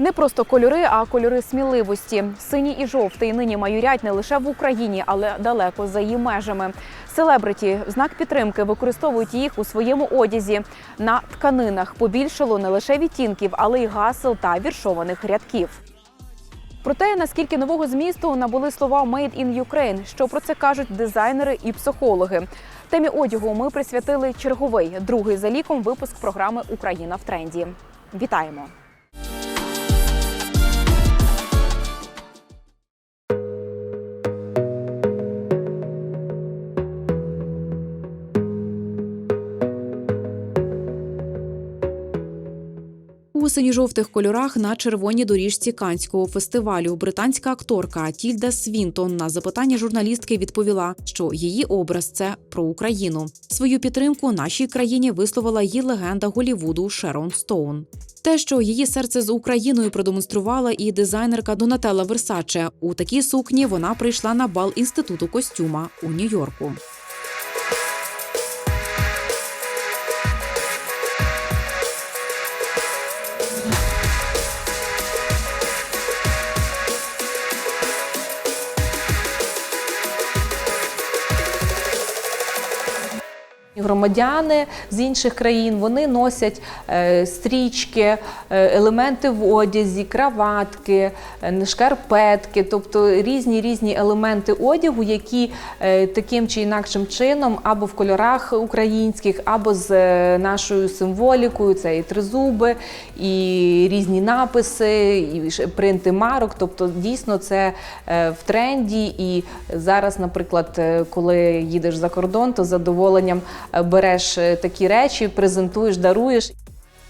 Не просто кольори, а кольори сміливості. Синій і жовтий нині майорять не лише в Україні, але далеко за її межами. Селебриті в знак підтримки використовують їх у своєму одязі. На тканинах побільшало не лише відтінків, але й гасел та віршованих рядків. Про те, наскільки нового змісту набули слова «Made in Ukraine», що про це кажуть дизайнери і психологи. Темі одягу ми присвятили черговий другий за ліком випуск програми Україна в тренді. Вітаємо! Синьо-жовтих кольорах на червоній доріжці Канського фестивалю британська акторка Тільда Свінтон на запитання журналістки відповіла, що її образ це про Україну. Свою підтримку нашій країні висловила її легенда Голівуду Шерон Стоун. Те, що її серце з Україною продемонструвала і дизайнерка Донателла Версаче. У такій сукні вона прийшла на бал інституту костюма у Нью-Йорку. Громадяни з інших країн вони носять е, стрічки, е, елементи в одязі, краватки, е, шкарпетки, тобто різні різні елементи одягу, які таким чи інакшим чином або в кольорах українських, або з нашою символікою, це і тризуби, і різні написи, і принти марок. Тобто, дійсно, це в тренді. І зараз, наприклад, коли їдеш за кордон, то з задоволенням береш е, такі речі, презентуєш, даруєш.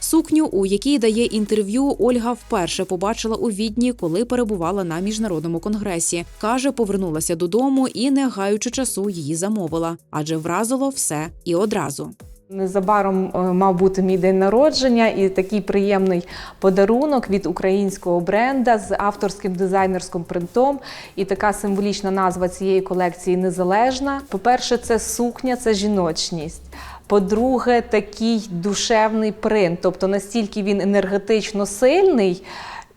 Сукню, у якій дає інтерв'ю, Ольга вперше побачила у Відні, коли перебувала на міжнародному конгресі. Каже, повернулася додому і, не гаючи часу, її замовила, адже вразило все і одразу. Незабаром е, мав бути мій день народження і такий приємний подарунок від українського бренда з авторським дизайнерським принтом. І така символічна назва цієї колекції незалежна. По-перше, це сукня, це жіночність. По-друге, такий душевний принт, тобто настільки він енергетично сильний.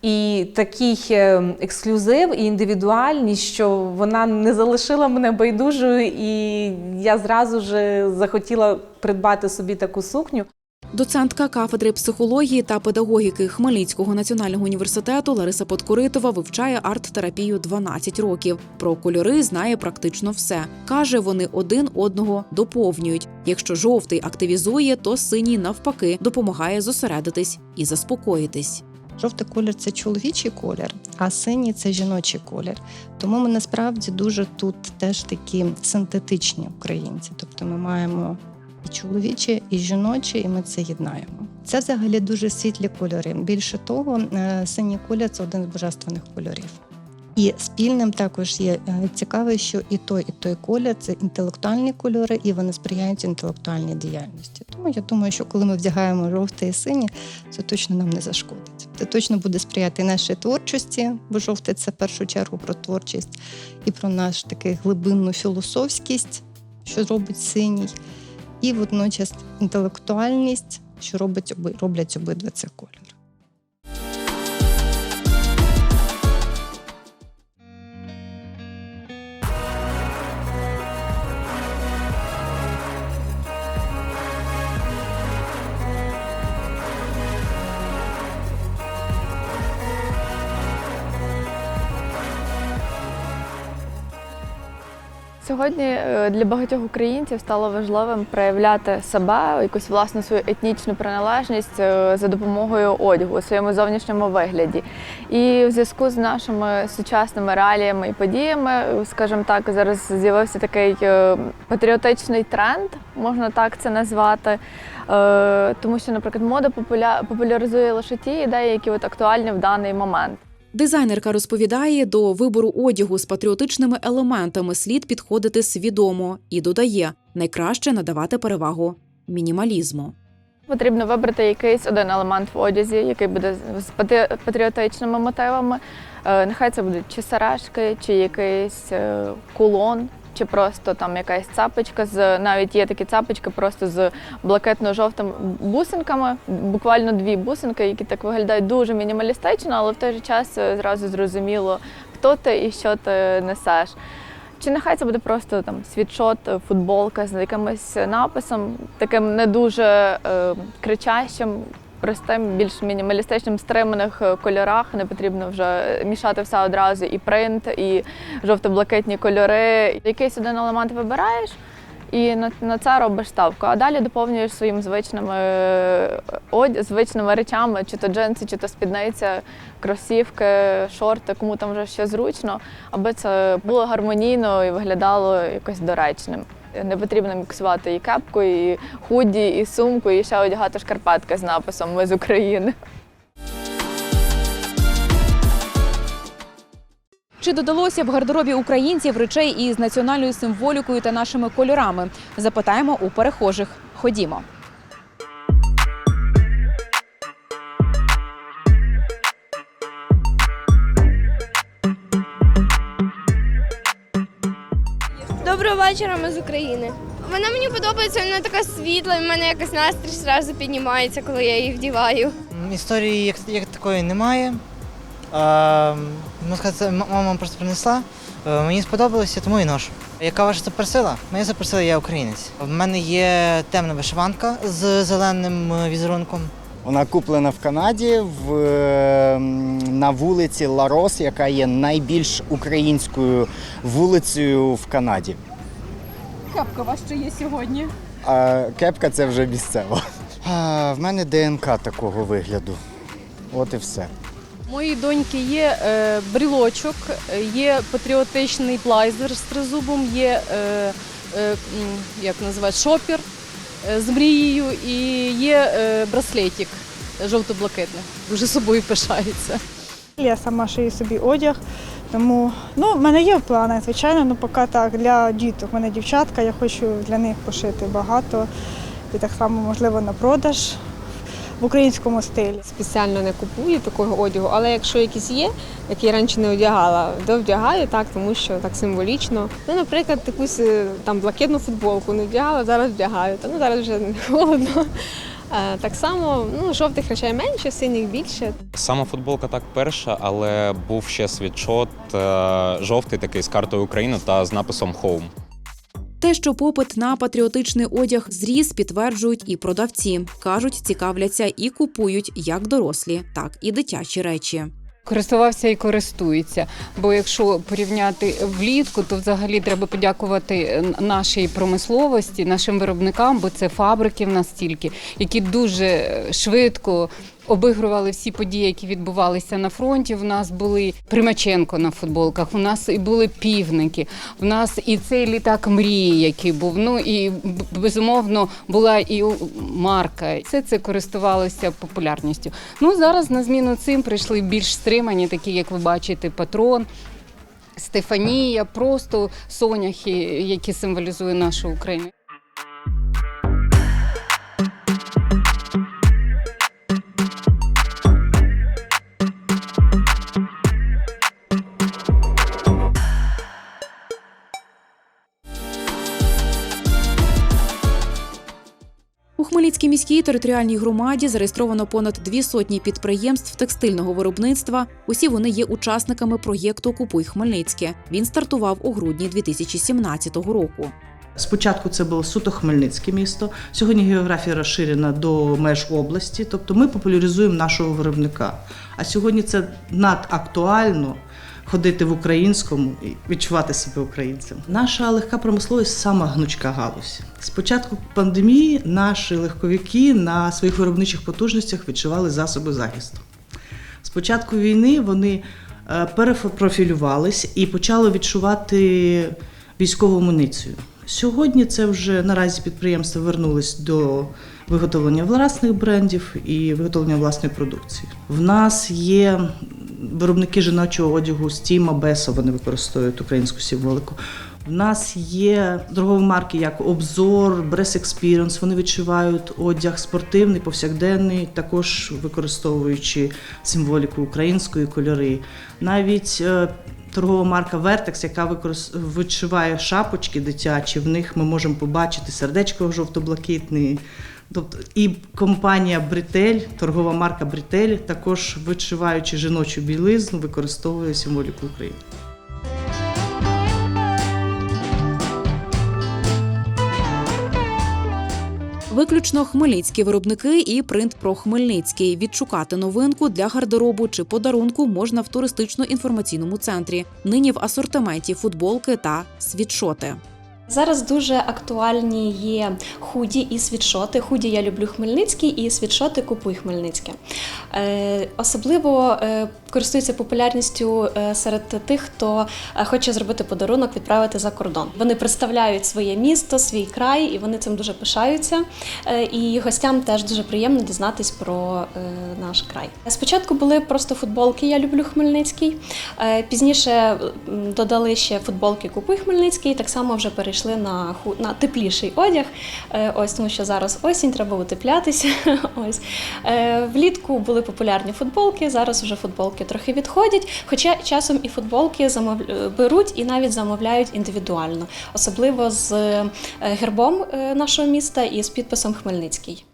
І такий е, ексклюзив і індивідуальність, що вона не залишила мене байдужою, і я зразу ж захотіла придбати собі таку сукню. Доцентка кафедри психології та педагогіки Хмельницького національного університету Лариса Подкоритова вивчає арт-терапію 12 років. Про кольори знає практично все. Каже, вони один одного доповнюють. Якщо жовтий активізує, то синій навпаки допомагає зосередитись і заспокоїтись. Жовтий колір це чоловічий колір, а синій це жіночий колір. Тому ми насправді дуже тут теж такі синтетичні українці. Тобто ми маємо і чоловічі, і жіночі, і ми це єднаємо. Це взагалі дуже світлі кольори. Більше того, е, синій колір це один з божественних кольорів. І спільним також є е, цікаве, що і той, і той колір це інтелектуальні кольори, і вони сприяють інтелектуальній діяльності. Тому я думаю, що коли ми вдягаємо жовтий і синій, це точно нам не зашкодить. Точно буде сприяти нашій творчості, бо жовте це в першу чергу про творчість і про наш таку глибинну філософськість, що робить синій, і водночас інтелектуальність, що робить роблять обидва цих кольори. Сьогодні е, для багатьох українців стало важливим проявляти себе, якусь власну свою етнічну приналежність е, за допомогою одягу у своєму зовнішньому вигляді. І в зв'язку з нашими сучасними реаліями і подіями, е, скажімо так, зараз з'явився такий патріотичний тренд, можна так це назвати. Тому що, наприклад, мода популя- популяризує лише ті ідеї, які от актуальні в даний момент. Дизайнерка розповідає, до вибору одягу з патріотичними елементами слід підходити свідомо і додає найкраще надавати перевагу мінімалізму. Потрібно вибрати якийсь один елемент в одязі, який буде з патрі- патріотичними мотивами. Е, Нехай це будуть чи сарашки, чи якийсь е, кулон, чи просто там якась цапочка з навіть є такі цапочки просто з блакитно-жовтими бусинками, буквально дві бусинки, які так виглядають дуже мінімалістично, але в той же час е, зразу зрозуміло, хто ти і що ти несеш. Чи нехай це буде просто там світшот, е, футболка з якимось написом, таким не дуже е, кричащим, простим, більш мінімалістичним, стриманих е, кольорах. Не потрібно вже мішати все одразу, і принт, і жовто-блакитні кольори. Якийсь один елемент вибираєш. І на, на це робиш ставку. А далі доповнюєш своїм звичними е, одяг, звичними речами, чи то джинси, чи то спідниця, кросівки, шорти, кому там вже що зручно, аби це було гармонійно і виглядало якось доречним. Не потрібно міксувати і кепку, і худі, і сумку, і ще одягати шкарпетки з написом Ми з України. Чи додалося в гардеробі українців речей із національною символікою та нашими кольорами? Запитаємо у перехожих. Ходімо. Доброго вечора, ми з України. Вона мені подобається, вона така світла, і в мене якось настрій зразу піднімається, коли я її вдіваю. Історії як, як такої немає. А, ну, сказати, мама просто принесла. Е, Мені сподобалося, тому і ношу. Яка ваша запросила? Мене запросила, я українець. В мене є темна вишиванка з зеленим е, візерунком. Вона куплена в Канаді в, е, на вулиці Ларос, яка є найбільш українською вулицею в Канаді. Капка у вас ще є сьогодні. А кепка це вже місцево. А, в мене ДНК такого вигляду. От і все. Моїй доньки є е, брілочок, є патріотичний плайзер з тризубом, є е, е, як називають, шопір з мрією і є е, браслетик жовто-блакитний. Дуже собою пишається. Я сама шию собі одяг, тому ну, в мене є в планах, звичайно, ну поки так для діток. У мене дівчатка, я хочу для них пошити багато і так само, можливо, на продаж в українському стилі. спеціально не купую такого одягу, але якщо якийсь є, який я раніше не одягала, то вдягаю так, тому що так символічно. Ну, наприклад, якусь е, там блакитну футболку не вдягала, зараз вдягаю. Та ну зараз вже не холодно. Е, Так само ну, жовтих речей менше, синіх більше. Сама футболка так перша, але був ще світшот е, жовтий такий з картою України та з написом Home. Те, що попит на патріотичний одяг зріс, підтверджують і продавці. кажуть, цікавляться і купують як дорослі, так і дитячі речі. Користувався і користується. Бо якщо порівняти влітку, то взагалі треба подякувати нашій промисловості, нашим виробникам, бо це фабрики в нас стільки, які дуже швидко. Обігрували всі події, які відбувалися на фронті. В нас були Примаченко на футболках, у нас і були півники, в нас і цей літак мрії, який був. Ну і безумовно була і марка. Все це користувалося популярністю. Ну зараз на зміну цим прийшли більш стримані, такі як ви бачите, патрон. Стефанія, просто соняхи, які символізують нашу Україну. Міській територіальній громаді зареєстровано понад дві сотні підприємств текстильного виробництва. Усі вони є учасниками проєкту Купуй Хмельницьке. Він стартував у грудні 2017 року. Спочатку це було суто Хмельницьке місто. Сьогодні географія розширена до меж області, тобто ми популяризуємо нашого виробника. А сьогодні це надактуально ходити в українському і відчувати себе українцем. Наша легка промисловість сама гнучка галузь. З початку пандемії наші легковики на своїх виробничих потужностях відчували засоби захисту. З початку війни вони е, перепрофілювались і почали відчувати військову амуніцію. Сьогодні це вже наразі підприємства вернулись до виготовлення власних брендів і виготовлення власної продукції. В нас є виробники жіночого одягу Стіма Бесо, вони використовують українську символику. В нас є торгові марки як Обзор, Брес Experience, Вони відшивають одяг спортивний, повсякденний, також використовуючи символіку української кольори. Навіть е, торгова марка Vertex, яка використ- вишиває шапочки дитячі. В них ми можемо побачити сердечко жовто-блакитне. Тобто і компанія Бритель, торгова марка Бритель, також вишиваючи жіночу білизну, використовує символіку України. Виключно хмельницькі виробники і принт про Хмельницький. Відшукати новинку для гардеробу чи подарунку можна в туристично-інформаційному центрі. Нині в асортименті футболки та світшоти. Зараз дуже актуальні є худі і світшоти. Худі я люблю Хмельницький і світшоти купуй Хмельницьке. Е, особливо користуються популярністю е, серед тих, хто е, хоче зробити подарунок, відправити за кордон. Вони представляють своє місто, свій край, і вони цим дуже пишаються. Е, і гостям теж дуже приємно дізнатись про наш край. Спочатку були просто футболки Я люблю Хмельницький. Пізніше додали ще футболки Купуй Хмельницький. Так само вже перейшли на, на тепліший одяг. Ось тому, що зараз осінь, треба утеплятися. Ось влітку були популярні футболки. Зараз вже футболки трохи відходять. Хоча часом і футболки е, беруть і навіть замовляють індивідуально, особливо з е, гербом е, нашого міста і з підписом Хмельницький.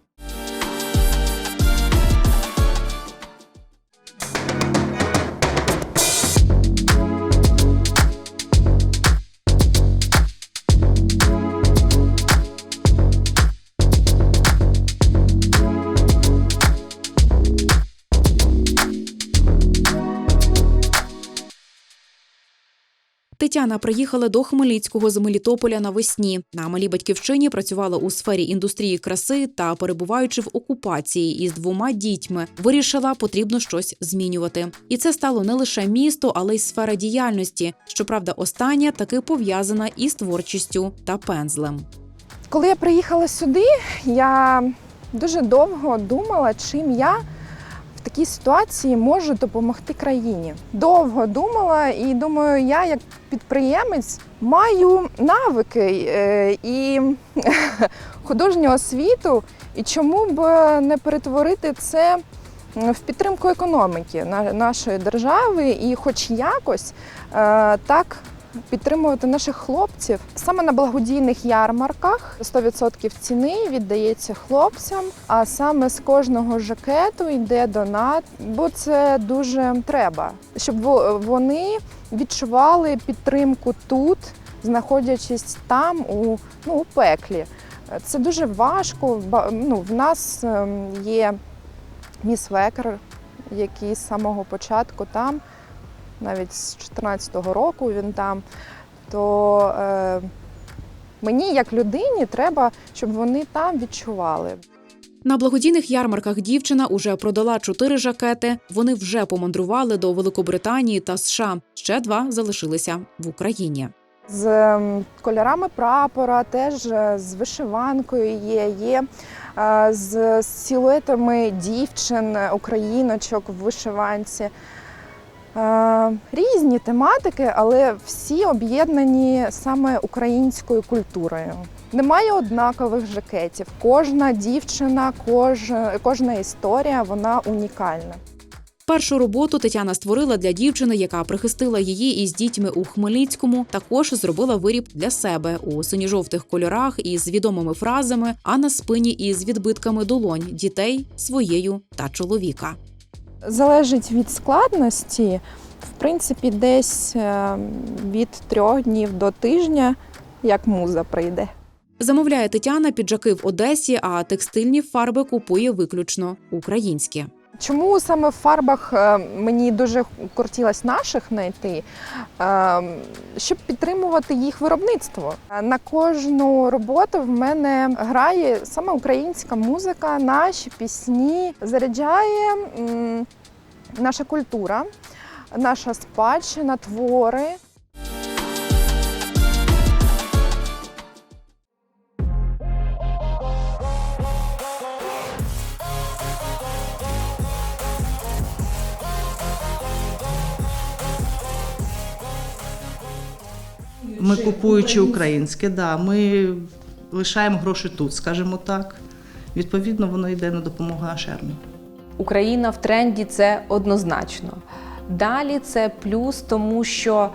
Тетяна приїхала до Хмельницького з Мелітополя навесні. На малій батьківщині працювала у сфері індустрії краси та, перебуваючи в окупації із двома дітьми, вирішила потрібно щось змінювати. І це стало не лише місто, але й сфера діяльності. Щоправда, остання таки пов'язана із творчістю та пензлем. Коли я приїхала сюди, я дуже довго думала, чим я в такій ситуації можу допомогти країні. Довго думала, і думаю, я як підприємець маю навики е, і художню освіту, і чому б не перетворити це в підтримку економіки нашої держави і, хоч якось, е, так підтримувати наших хлопців. Саме на благодійних ярмарках 100% ціни віддається хлопцям, а саме з кожного жакету йде донат, бо це дуже треба, щоб вони відчували підтримку тут, знаходячись там у, ну, у пеклі. Це дуже важко. Ну, в нас ем, є міс Векер, який з самого початку там навіть з 14-го року він там, то е, мені як людині треба, щоб вони там відчували. На благодійних ярмарках дівчина уже продала чотири жакети. Вони вже помандрували до Великобританії та США. Ще два залишилися в Україні. З ем, кольорами прапора, теж е, з вишиванкою є, є е, з силуетами дівчин, е, україночок в вишиванці. Е, Різні тематики, але всі об'єднані саме українською культурою. Немає однакових жакетів. Кожна дівчина, кож, кожна історія вона унікальна. Першу роботу Тетяна створила для дівчини, яка прихистила її із дітьми у Хмельницькому. Також зробила виріб для себе у синьо-жовтих кольорах із відомими фразами, а на спині із відбитками долонь дітей, своєю та чоловіка. Залежить від складності, в принципі, десь е, від трьох днів до тижня, як муза прийде. Замовляє Тетяна піджаки в Одесі, а текстильні фарби купує виключно українські. Чому саме в фарбах е, мені дуже кортілось наших знайти, Е, щоб підтримувати їх виробництво. На кожну роботу в мене грає саме українська музика, наші пісні, заряджає наша культура, наша спадщина, твори. Ми купуючи українське, да, ми лишаємо гроші тут, скажімо так. Відповідно, воно йде на допомогу нашій армії. Україна в тренді це однозначно. Далі це плюс, тому що,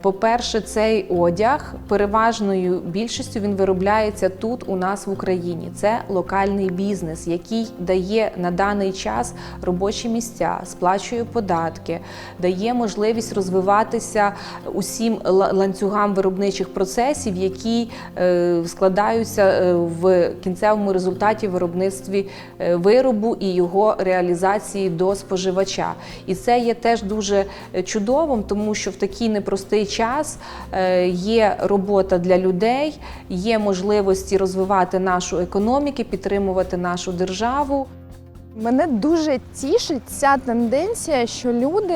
по-перше, цей одяг переважною більшістю він виробляється тут у нас в Україні. Це локальний бізнес, який дає на даний час робочі місця, сплачує податки, дає можливість розвиватися усім ланцюгам виробничих процесів, які е, складаються е, в кінцевому результаті виробництві е, виробу і його реалізації до споживача. І це є теж дуже е, чудовим, тому що в такий непростий час е, є робота для людей, є можливості розвивати нашу економіку, підтримувати нашу державу. Мене дуже тішить ця тенденція, що люди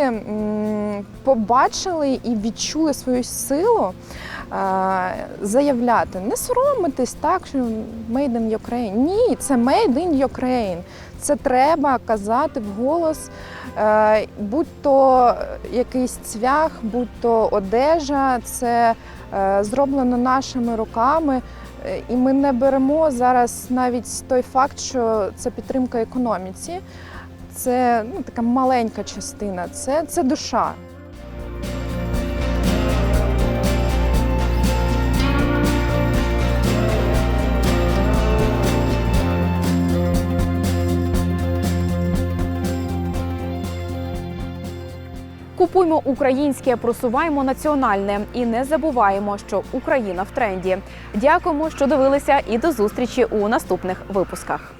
побачили і відчули свою силу е, заявляти, не соромитись так, що Made in Ukraine. Ні, це Made in Ukraine. Це треба казати вголос, е, будь то якийсь цвях, будь то одежа, це е, зроблено нашими руками. І ми не беремо зараз навіть той факт, що це підтримка економіці, це ну, така маленька частина, це, це душа. Купуймо українське, просуваємо національне і не забуваємо, що Україна в тренді. Дякуємо, що дивилися, і до зустрічі у наступних випусках.